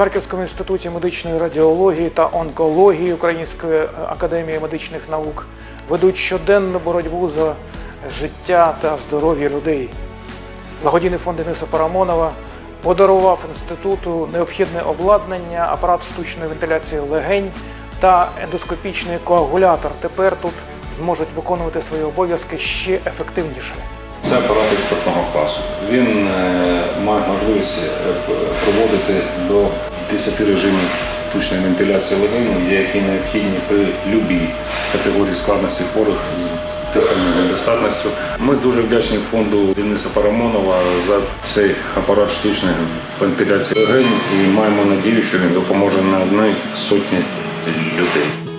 Харківському інституті медичної радіології та онкології Української академії медичних наук ведуть щоденну боротьбу за життя та здоров'я людей. Благодійний фонд Дениса Парамонова подарував інституту необхідне обладнання, апарат штучної вентиляції легень та ендоскопічний коагулятор. Тепер тут зможуть виконувати свої обов'язки ще ефективніше. Це апарат експертного класу. Він е, має можливість е, проводити до 10 режимів штучної вентиляції легенів, які необхідні при будь-якій категорії складності хворих з дихальною недостатністю. Ми дуже вдячні фонду Дениса Парамонова за цей апарат штучної вентиляції легень і маємо надію, що він допоможе на одній сотні людей.